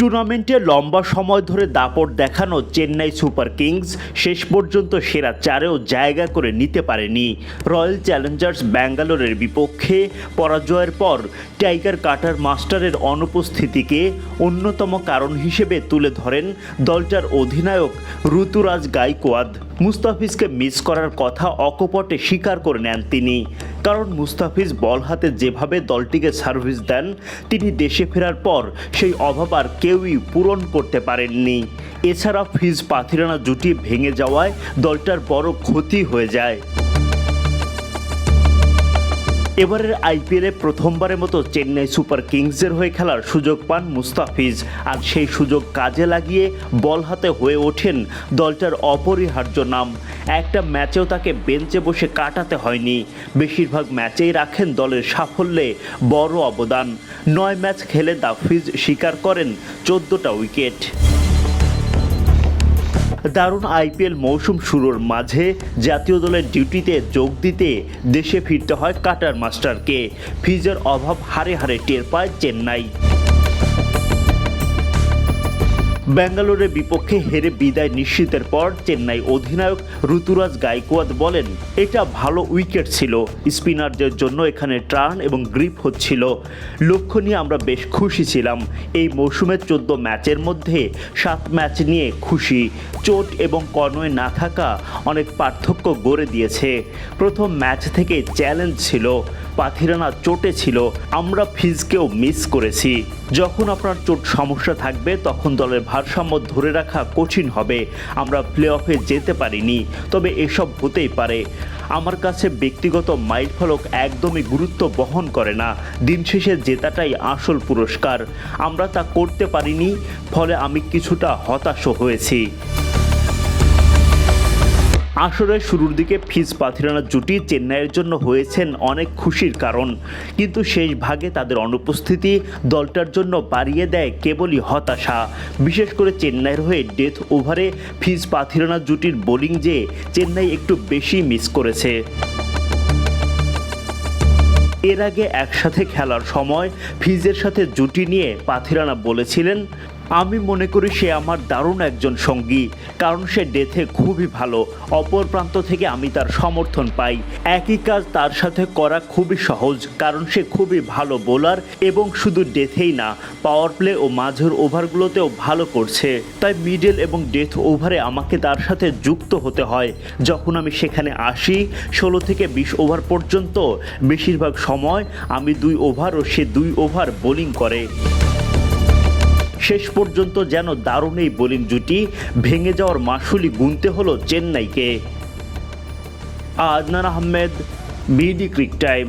টুর্নামেন্টে লম্বা সময় ধরে দাপট দেখানো চেন্নাই সুপার কিংস শেষ পর্যন্ত সেরা চারেও জায়গা করে নিতে পারেনি। রয়্যাল চ্যালেঞ্জার্স ব্যাঙ্গালোরের বিপক্ষে পরাজয়ের পর টাইগার কাটার মাস্টারের অনুপস্থিতিকে অন্যতম কারণ হিসেবে তুলে ধরেন দলটার অধিনায়ক ঋতুরাজ গাইকোয়াদ। মুস্তাফিজকে মিস করার কথা অকপটে স্বীকার করে নেন তিনি। কারণ মুস্তাফিজ বল হাতে যেভাবে দলটিকে সার্ভিস দেন, তিনি দেশে ফেরার পর সেই অভাব আর কেউই পূরণ করতে পারেননি। এছাড়া ফিজ পাথিরানা জুটি ভেঙে যাওয়ায় দলটার বড় ক্ষতি হয়ে যায়। এবারের আইপিএলে প্রথমবারের মতো চেন্নাই সুপার কিংসের হয়ে খেলার সুযোগ পান মুস্তাফিজ। আর সেই সুযোগ কাজে লাগিয়ে বল হাতে হয়ে ওঠেন দলটার অপরিহার্য নাম। একটা ম্যাচেও তাকে বেঞ্চে বসে কাটাতে হয়নি। বেশিরভাগ ম্যাচেই রাখেন দলের সাফল্যে বড় অবদান। নয় ম্যাচ খেলে দাফিজ স্বীকার করেন চোদ্দোটা উইকেট। দারুণ আইপিএল মৌসুম শুরুর মাঝে জাতীয় দলের ডিউটিতে যোগ দিতে দেশে ফিরতে হয় কাটার মাস্টারকে। ফিজের অভাব হারে হারে টের পায় চেন্নাই। ব্যাঙ্গালোরের বিপক্ষে হেরে বিদায় নিশ্চিতের পর চেন্নাই অধিনায়ক ঋতুরাজ গাইকোয়াদ বলেন, এটা ভালো উইকেট ছিল। স্পিনারদের জন্য এখানে টার্ন এবং গ্রিপ হচ্ছিল। লক্ষ্য নিয়ে আমরা বেশ খুশি ছিলাম। এই মৌসুমের চোদ্দ ম্যাচের মধ্যে সাত ম্যাচ নিয়ে খুশি। চোট এবং কর্ণয়ে না থাকা অনেক পার্থক্য গড়ে দিয়েছে। প্রথম ম্যাচ থেকে চ্যালেঞ্জ ছিল। পাথিরানা চোটে ছিল, আমরা ফিজকেও মিস করেছি। যখন আপনার চোট সমস্যা থাকবে, তখন দলের ভারসাম্য ধরে রাখা কঠিন হবে। আমরা প্লে অফে যেতে পারিনি, তবে এসব হতেই পারে। আমার কাছে ব্যক্তিগত মাইল ফলক একদমই গুরুত্ব বহন করে না। দিন শেষে জেতাটাই আসল পুরস্কার। আমরা তা করতে পারিনি, ফলে আমি কিছুটা হতাশ হয়েছি। আসরের শুরুর দিকে ফিজ পাথিরানা জুটি চেন্নাইয়ের জন্য হয়েছেন অনেক খুশির কারণ। কিন্তু শেষ ভাগে তাদের অনুপস্থিতি দলটার জন্য বাড়িয়ে দেয় কেবলই হতাশা। বিশেষ করে চেন্নাইয়ের হয়ে ডেথ ওভারে ফিজ পাথিরানা জুটির বোলিং যে চেন্নাই একটু বেশি মিস করেছে। এর আগে একসাথে খেলার সময় ফিজের সাথে জুটি নিয়ে পাথিরানা বলেছিলেন আমি মনে করি সে আমার দারুণ একজন সঙ্গী, কারণ সে ডেথে খুবই ভালো। অপর প্রান্ত থেকে আমি তার সমর্থন পাই। একই কাজ তার সাথে করা খুবই সহজ, কারণ সে খুবই ভালো বোলার এবং শুধু ডেথেই না পাওয়ার প্লে ও মাঝের ওভারগুলোতেও ভালো করছে। তাই মিডল এবং ডেথ ওভারে আমাকে তার সাথে যুক্ত হতে হয়। যখন আমি সেখানে আসি, ষোলো থেকে বিশ ওভার পর্যন্ত, বেশিরভাগ সময় আমি দুই ওভার ও সে দুই ওভার বোলিং করে। শেষ পর্যন্ত যেন দারুণ এই বোলিং জুটি ভেঙে যাওয়ার মাসুলি গুনতে হলো চেন্নাইকে। Adnan Ahmed, BD cric time.